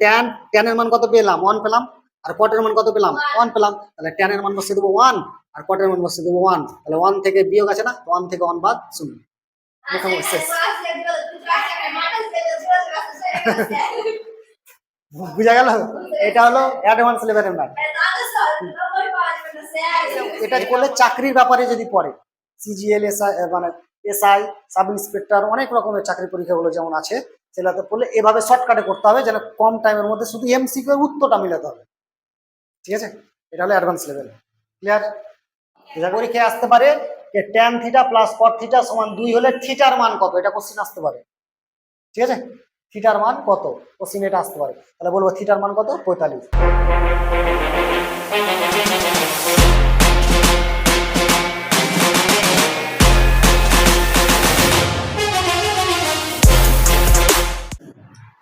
Tan ট্যানের মান কত পেলাম? ওয়ান পেলাম। আর কটের মান কত পেলাম? ওয়ান পেলাম। তাহলে ট্যানের মান বসিয়ে দেবো ওয়ান আর কটের মান বসিয়ে দেবো ওয়ান তাহলে ওয়ান থেকে বিয়োগ আছে না? ওয়ান থেকে ওয়ান বাদ শূন্য। বুঝা গেল? এটা হলো অ্যাডভান্স লেভেলের ম্যাথ এটা করলে চাকরির ব্যাপারে যদি পড়ে সিজিএল এসআই মানে এসআই সাব ইন্সপেক্টর অনেক রকমের চাকরি পরীক্ষাগুলো যেমন আছে সেগুলোতে পড়লে এভাবে শর্টকাটে করতে হবে যেন কম টাইমের মধ্যে শুধু এমসিকিউ উত্তরটা মিলাতে হবে। ঠিক আছে? এটা হলো অ্যাডভান্স লেভেল ক্লিয়ার পরীক্ষায় আসতে পারে? যে tan theta plus cot theta সমান দুই হলে থিটার মান কত? এটা কোশ্চিন আসতে পারে। ঠিক আছে? থিটার মান কত? কোশ্চিন এটা আসতে পারে। তাহলে বলব থিটার মান কত? পঁয়তাল্লিশ।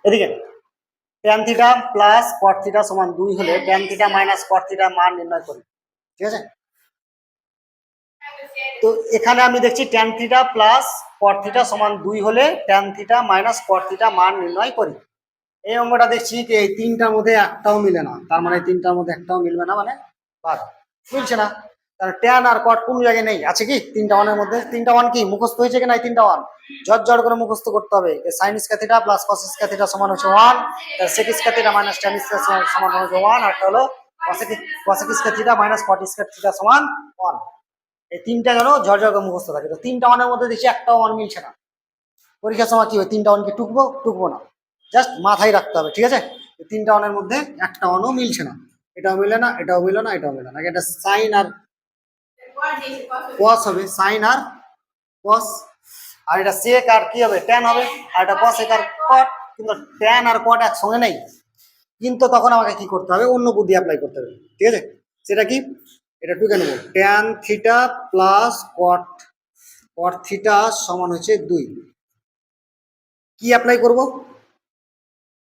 এদিকে tan theta plus cot theta সমান দুই হলে tan theta minus cot theta মান নির্ণয় করি, ঠিক আছে? তো এখানে আমি দেখছি tan theta plus cot theta সমান দুই হলে tan theta minus cot theta মান নির্ণয় করি। এই অঙ্কটা দেখছি যে এই তিনটার মধ্যে একটাও মিলে না, তার মানে তিনটার মধ্যে একটাও মিলবে না মানে বাদ। মিলছে না? তাহলে ট্যান আর কট কোন জায়গায় নেই। আছে কি? তিনটা ওয়ানের মধ্যে। তিনটা ওয়ান কি? মুখস্থ হয়েছে কি না তিনটা ওয়ান ঝট করে মুখস্থ করতে হবে। সাইন স্ক্যাথিটা প্লাস কস স্ক্যাথিটা সমান হচ্ছে ওয়ান সেক স্ক্যাথিটা মাইনাস ট্যান সমান হচ্ছে ওয়ান আর একটা হলো কসেক স্ক্যাথিটা মাইনাস কট স্ক্যাথিটা সমান ওয়ান এই তিনটা যেন ঝড় করে মুখস্থ থাকে। তো তিনটা ওয়ানের মধ্যে দেখছি একটা ওয়ান মিলছে না। পরীক্ষার সময় কি হয়? তিনটা ওয়ানকে টুকবো? টুকবো না। জাস্ট মাথায় রাখতে হবে, ঠিক আছে? তিনটা ওয়ানের মধ্যে একটা ওয়ানও মিলছে না। এটাও মিলে না, এটাও মিলে না, এটাও মিলে না। এটা সাইন আর কস হবে সাইন আর কস আর এটা সেক আর কি হবে? ট্যান হবে। আর এটা কসেক আর কট কিন্তু ট্যান আর কট একসঙ্গে নেই। কিন্তু তখন আমাকে কি করতে হবে? অন্য বুদ্ধি অ্যাপ্লাই করতে হবে। ঠিক আছে? সেটা কি? এটা টুকে নেব। Tan theta plus cot cot সমান হচ্ছে দুই। কি অ্যাপ্লাই করব?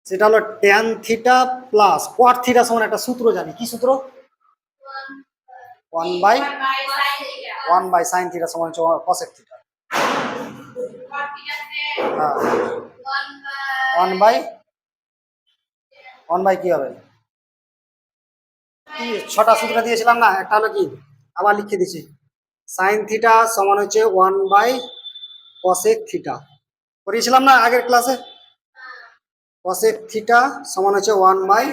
সেটা হলো tan theta plus cot theta সমান একটা সূত্র জানি। কি সূত্র? One by one by sine theta সমান হচ্ছে কসেক থিটা হ্যাঁ ওয়ান বাই ওয়ান বাই কি হবে? কি? ছটা সূত্র দিয়েছিলাম না? একটা হলো কি? আবার লিখে দিছি সাইন থিটা সমান হচ্ছে ওয়ান বাই কসেক থিটা করিয়েছিলাম না আগের ক্লাসে কসেক থিটা সমান হচ্ছে ওয়ান বাই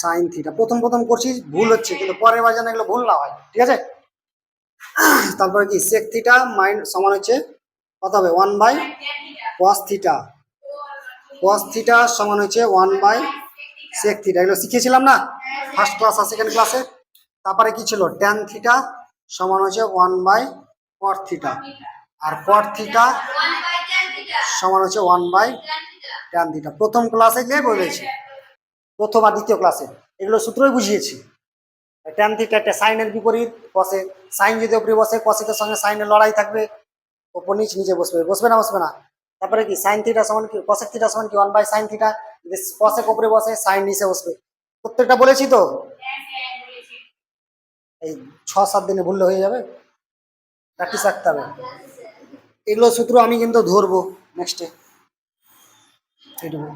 সাইন থিটা প্রথম প্রথম করছি, ভুল হচ্ছে, কিন্তু পরের বার যেন এগুলো ভুল না হয়, ঠিক আছে? তারপরে কি? সেক থিটা মাইন সমান হচ্ছে, কত হবে? One by cos theta cos theta সমান হচ্ছে ওয়ান বাই সেক থিটা এগুলো শিখিয়েছিলাম না? ফার্স্ট ক্লাস আর সেকেন্ড ক্লাসে তারপরে কি ছিল? ট্যান থিটা সমান হচ্ছে ওয়ান বাই কট থিটা আর কট থিটা সমান হচ্ছে ওয়ান বাই ট্যান থিটা প্রথম ক্লাসে গিয়ে বলেছি প্রথম আর দ্বিতীয় ক্লাসে এগুলো সূত্রই বুঝিয়েছি। ট্যান থিটা একটা সাইনের বিপরীত কসে সাইন যদি ওপরে বসে কসেকের সঙ্গে সাইনের লড়াই থাকবে। ওপর নিচ, নিচে বসবে। বসবে না বসবে না। তারপরে কি সাইন থিটা সমান কি কসেক থিটা সমান কি ওয়ান বাই সাইন থিটা যদি কসেক ওপরে বসে সাইন নিচে বসবে। প্রত্যেকটা বলেছি তো? এই ছ, সাত দিনে ভুললে হয়ে যাবে। প্র্যাকটিস রাখতে হবে। এগুলো সূত্র আমি কিন্তু ধরবো নেক্সটে এইটুকু।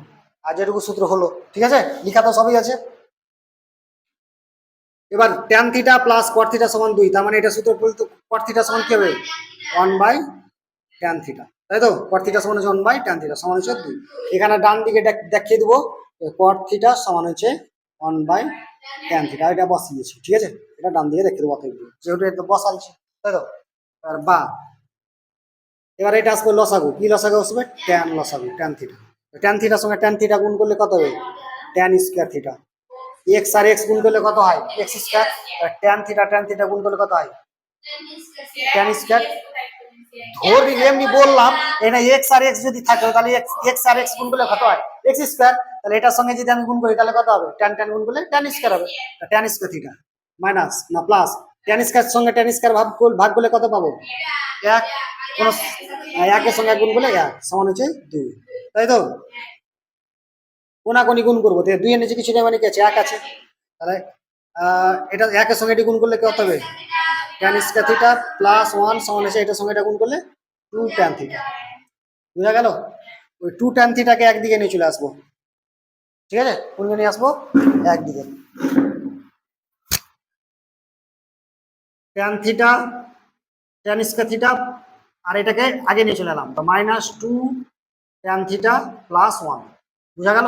আজ যেটুকু সূত্র হলো, ঠিক আছে? লিখা তো সবই আছে। এবার tan theta plus cot theta সমান দুই, তার মানে এটা সূত্র বলতে কট থিটা সমান কি হবে? ওয়ান বাই ট্যান থিটা তাই তো? কট সমান হচ্ছে ওয়ান বাই ট্যান থিটা সমান হচ্ছে দুই। এখানে ডান দিকে দেখ- দেখিয়ে দেবো কট থিটা সমান হচ্ছে ওয়ান বাই ট্যান থিটা এটা বসিয়ে দিয়েছি, ঠিক আছে? এটা ডান দিকে দেখিয়ে দেবো অতএব। যেহেতু এটা বসালছি তাই তো? আর বা। এবার এটা আসবে লসাগু। কি লসাগু আসবে? ট্যান লসাগু ট্যান থিটা ট্যান থিটার সঙ্গে ট্যান থিটা গুণ করলে কত হবে? ট্যান স্কোয়ার থিটা এক্স আর এক্স গুণ করলে কত হয়? X square tan theta tan theta গুণ করলে কত হয়? ট্যান স্কোয়ার ধরি এমনি বললাম এটা এক্স আর এক্স যদি থাকে, তাহলে এক্স আর এক্স গুণ করলে কত হয়? এক্স স্কোয়ার তাহলে এটার সঙ্গে যদি আমি গুণ করি, তাহলে কত হবে? ট্যান ট্যান গুণ করলে ট্যান স্কোয়ার হবে। ট্যান স্কোয়ার থিটা মাইনাস না প্লাস ট্যান স্কোয়ার সঙ্গে ট্যান স্কোয়ার ভাগ ভাগ করলে কত পাবো? এক। কোন একের সঙ্গে গুণ করলে এক। সমান হচ্ছে দুই। তাই তো? কোনাকুনি গুণ করব। দুই নিচে কিছু নেই মানে কি আছে? এক আছে। তাহলে এটা একের সঙ্গে এটি গুণ করলে কত হবে? ট্যান স্কোয়ার প্লাস ওয়ান সমান হচ্ছে এটার সঙ্গে এটা গুণ করলে টু ট্যান থিটা বুঝা গেল? ওই টু ট্যান থিটাকে একদিকে নিয়ে চলে আসব। ঠিক আছে? কোনকে নিয়ে আসব? একদিকে। ট্যান থিটা ট্যান স্কোয়ার আর এটাকে আগে নিয়ে চলে এলাম। তো minus two tan theta plus one বুঝা গেল?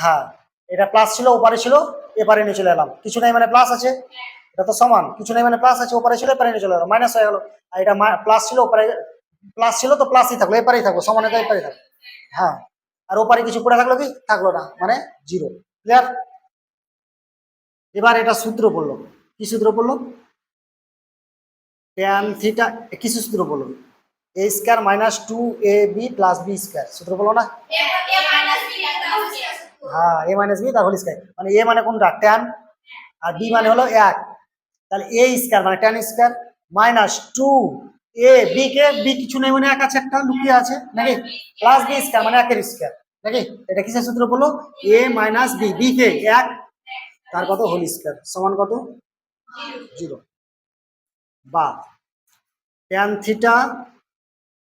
হ্যাঁ এটা প্লাস ছিল, ওপারে ছিল, এপারে নিয়ে চলে এলাম। কিছু নাই মানে প্লাস আছে। এটা তো সমান। কিছু নাই মানে প্লাস আছে, ওপারে ছিল, এপারে নিয়ে চলে এলাম। মাইনাস হয়ে গেল। আর এটা প্লাস ছিল, ওপারে প্লাস ছিল, তো প্লাসই থাকল। এপারেই থাকল, সমানে তো এপারেই থাকল। হ্যাঁ আর ওপারে কিছু পড়ে থাকল কি? থাকল না মানে জিরো ক্লিয়ার এবার এটা সূত্র বলল কি সূত্র বলল ট্যান থিটা কি সূত্র বলল A square minus two A B plus B square সূত্র বলো না? হ্যাঁ এ মাইনাস বি তার হোল স্কোয়ার। মানে এ মানে কোনটা? ট্যান আর বি মানে হলো এক। তাহলে এ স্কোয়ার মানে tan square minus two A B K B কিছু নেই মানে এক আছে একটা লুকিয়ে আছে নাকি? প্লাস বি স্কোয়ার মানে একের স্কোয়ার নাকি? এটা কিসের সূত্র বলল এ মাইনাস বি বি কে এক। তার কত? হোল স্কোয়ার সমান কত? জিরো। বা ট্যান থিটা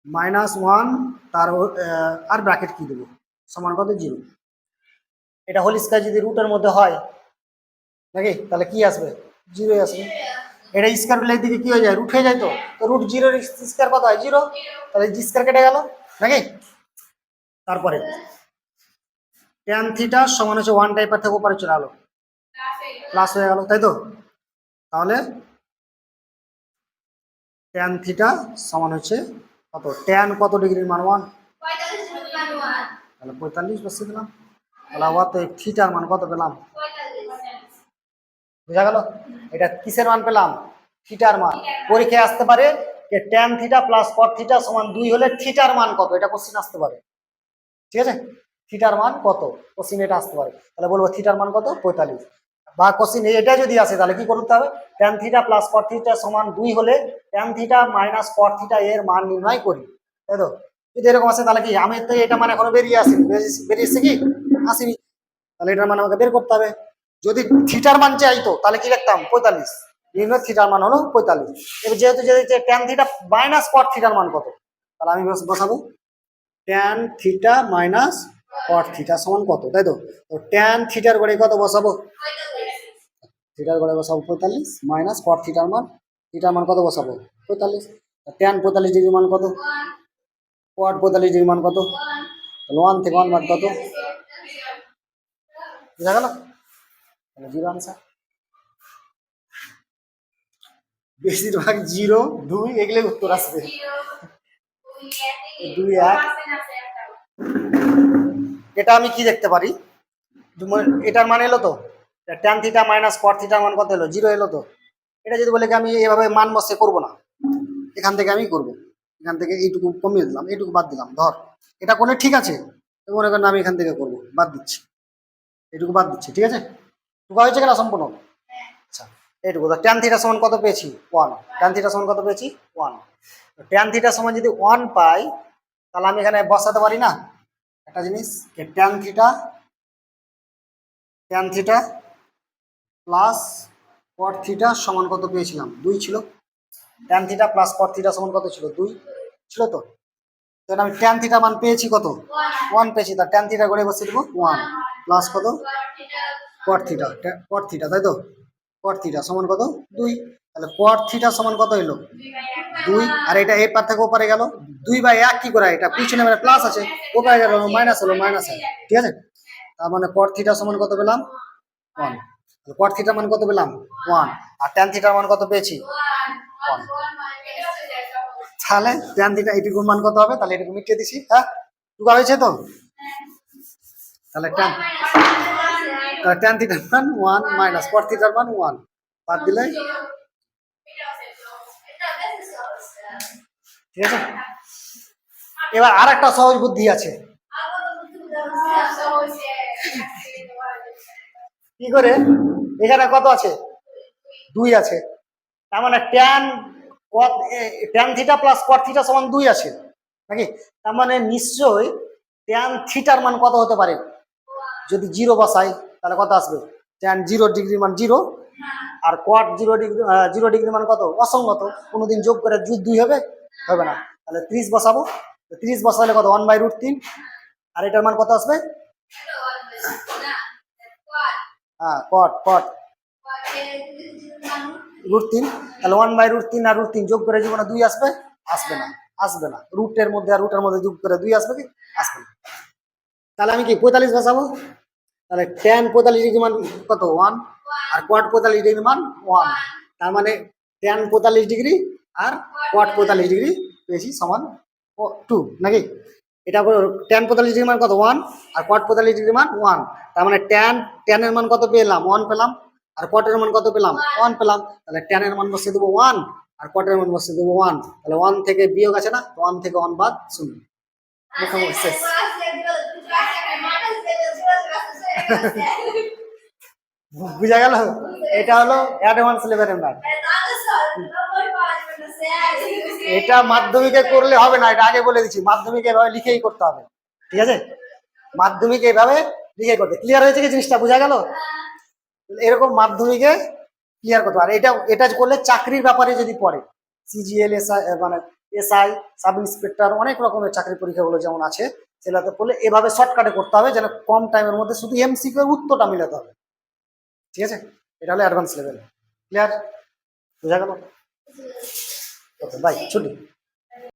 মাইনাস ওয়ান, তার আর ব্র্যাকেট কি দেবো? সমান কত? জিরো। এটা হোল স্কোয়ার যদি রুটের মধ্যে হয়, নাকি? তাহলে কি আসবে? জিরোই আসবে। এটা স্কোয়ার হলে দিকে কি হয়ে যায়? রুট হয়ে যায় তো? তো রুট জিরো স্কোয়ার কত হয়? জিরো তাহলে স্কোয়ার কেটে গেল, নাকি? তারপরে ট্যান থিটা সমান হচ্ছে ওয়ান টাইপের থেকে ওপারে চলে গেলো প্লাস হয়ে গেল, তাই তো? তাহলে ট্যান থিটা সমান হচ্ছে কত? ট্যান কত ডিগ্রির মান ওয়ান তাহলে পঁয়তাল্লিশ বসিয়ে দিলাম। তাহলে আবার তো থিটার মান কত পেলাম? বুঝা গেল? এটা কিসের মান পেলাম? থিটার মান। পরীক্ষায় আসতে পারে যে tan theta plus cot theta সমান দুই হলে থিটার মান কত? এটা কোশ্চিন আসতে পারে। ঠিক আছে? থিটার মান কত? কোশ্চিন এটা আসতে পারে। তাহলে বলব থিটার মান কত? পঁয়তাল্লিশ। বা কোশ্চিন এটা যদি আসে, তাহলে কি করতে হবে? Tan theta plus cot theta সমান দুই হলে tan theta minus cot theta এর মান নির্ণয় করি। তাই তো? যদি এরকম আসে, তাহলে কি? আমি তো এটা মানে এখনও বেরিয়ে আসিনি। বেরিয়েছে কি? আসেনি। তাহলে এটার মান আমাকে বের করতে হবে। যদি থিটার মান চাইতো তাহলে কি লিখতাম? পঁয়তাল্লিশ। নির্ণয় থিটার মান হলো পঁয়তাল্লিশ। এবার যেহেতু যদি ট্যান থিটা মাইনাস কট থিটার মান কত? তাহলে আমি বসাবো। Tan theta minus cot theta সমান কত? তাই তো? ট্যান থিটার গড়ে কত বসাবো? থিটার গড়ে বসাবো পঁয়তাল্লিশ মাইনাস কট থিটার মান থিটার মান কত বসাবো? পঁয়তাল্লিশ। ট্যান পঁয়তাল্লিশ ডিগ্রি মান কত? কট পঁয়তাল্লিশ ডিগ্রি মান কত? ওয়ান থেকে ওয়ান মান কত? বুঝা গেল? তাহলে জিরো আনসার বেশিরভাগ জিরো দুই, এগুলো উত্তর আসবে। দুই, এক। এটা আমি কি দেখতে পারি? এটার মান এলো তো? ট্যান থিটা মাইনাস কট থিটার মান কত এলো? জিরো এলো তো। এটা যদি বলে আমি এভাবে মান বসে করব না, এখান থেকে আমি করব। এখান থেকে এইটুকু কমিয়ে দিলাম, এইটুকু বাদ দিলাম, ধর। এটা করলে ঠিক আছে তো মনে করেন আমি এখান থেকে করব, বাদ দিচ্ছি। এইটুকু বাদ দিচ্ছি, ঠিক আছে? টুকা হয়েছে কিনা সম্পূর্ণ? আচ্ছা এইটুকু। ট্যান থিটা সমান কত পেয়েছি? ওয়ান ট্যান থিটা সমান কত পেয়েছি? ওয়ান ট্যান থিটা সমান যদি ওয়ান পাই, তাহলে আমি এখানে বসাতে পারি না? একটা জিনিস tan theta tan theta plus cot theta সমান কত পেয়েছিলাম? দুই ছিল। Tan theta plus cot theta সমান কত ছিল? দুই ছিল তো? তাহলে আমি ট্যান থিটা মান পেয়েছি কত? ওয়ান পেয়েছি। তা ট্যান থিটা করে বসিয়ে দেবো ওয়ান প্লাস কত? কট থিটা কট থিটা তাই তো? কট থিটা সমান কত? দুই। তাহলে কট থিটা সমান কত এলো? দুই। আর এটা এ পার থেকে ওপারে গেল। দুই বাই এক কি করে? এটা পিছনে মানে প্লাস আছে। ওপারে গেল মাইনাস হলো মাইনাস ঠিক আছে? তার মানে কট থিটা সমান কত পেলাম? ওয়ান কট থিটার মান কত পেলাম? ওয়ান আর ট্যান থিটার মান কত পেয়েছি? ওয়ান তাহলে ট্যান থিটা এইটুকু মান কত হবে? তাহলে এটুকু মিটিয়ে দিছি হ্যাঁ? টুকা হয়েছে তো? তাহলে ট্যান ট্যান থিটার মান ওয়ান মাইনাস কট থিটার মান ওয়ান বাদ দিলে? ঠিক আছে? এবার আর একটা সহজ বুদ্ধি আছে। কি করে? এখানে কত আছে? দুই আছে। তার মানে tan tan theta plus cot সমান দুই আছে। নাকি? তার মানে নিশ্চয়ই ট্যান থিটার মান কত হতে পারে? যদি জিরো বসাই, তাহলে কত আসবে? ট্যান জিরো ডিগ্রি মান জিরো আর cot zero degree zero degree মান কত? অসঙ্গত। কোনোদিন যোগ করে দুই হবে? হবে না। তাহলে ত্রিশ বসাবো। ত্রিশ বসালে কত? ওয়ান বাই রুট তিন। আর এটার মান কত আসবে? হ্যাঁ কট কট রুট তিন, তাহলে ওয়ান বাই রুট তিন আর রুট তিন যোগ করে জীবনে দুই আসবে? আসবে না আসবে না। রুটের মধ্যে আর রুটের মধ্যে যোগ করে দুই আসবে আসবে তাহলে আমি কি পঁয়তাল্লিশ বসাবো তাহলে টেন পঁয়তাল্লিশ ডিগ্রি মান কত? ওয়ান আর কোয়াট পঁয়তাল্লিশ ডিগ্রি মান ওয়ান তার মানে টেন পঁয়তাল্লিশ ডিগ্রি আর কোয়াট পঁয়তাল্লিশ ডিগ্রি পেয়েছি সমান টু নাকি? এটা টেন পঁয়তাল্লিশ ডিগ্রি মান কত? ওয়ান আর কোয়াট পঁয়তাল্লিশ ডিগ্রি মান ওয়ান তার মানে টেন টেনের মান কত পেলাম? ওয়ান পেলাম। আর কোয়াটের মান কত পেলাম? ওয়ান পেলাম। তাহলে টেনের মান বসিয়ে দেবো ওয়ান আর কোয়াটের মান বসিয়ে দেবো ওয়ান তাহলে ওয়ান থেকে বিয়োগ আছে না? ওয়ান থেকে ওয়ান বাদ শূন্য। মুখোমুখি শেষ। বুঝা গেল? এটা হলো অ্যাডভান্স লেভেলের ম্যাথ এটা মাধ্যমিকে করলে হবে না, এটা আগে বলে দিচ্ছি। মাধ্যমিকে এভাবে লিখেই করতে হবে। ঠিক আছে? মাধ্যমিকে এভাবে লিখে করতে। ক্লিয়ার হয়েছে কি জিনিসটা? বোঝা গেল? এরকম মাধ্যমিকে ক্লিয়ার করতে পারে এটা এটা করলে চাকরির ব্যাপারে যদি পড়ে সিজিএল এসআই মানে এসআই সাব ইন্সপেক্টর অনেক রকমের চাকরি পরীক্ষাগুলো যেমন আছে, সেগুলোতে পড়লে এভাবে শর্টকাটে করতে হবে, যেন কম টাইমের মধ্যে শুধু এমসিকিউ উত্তরটা মিলাতে হবে। ঠিক আছে? এটা হলো অ্যাডভান্স লেভেল ক্লিয়ার বোঝা গেল? ওকে বাই ছুটি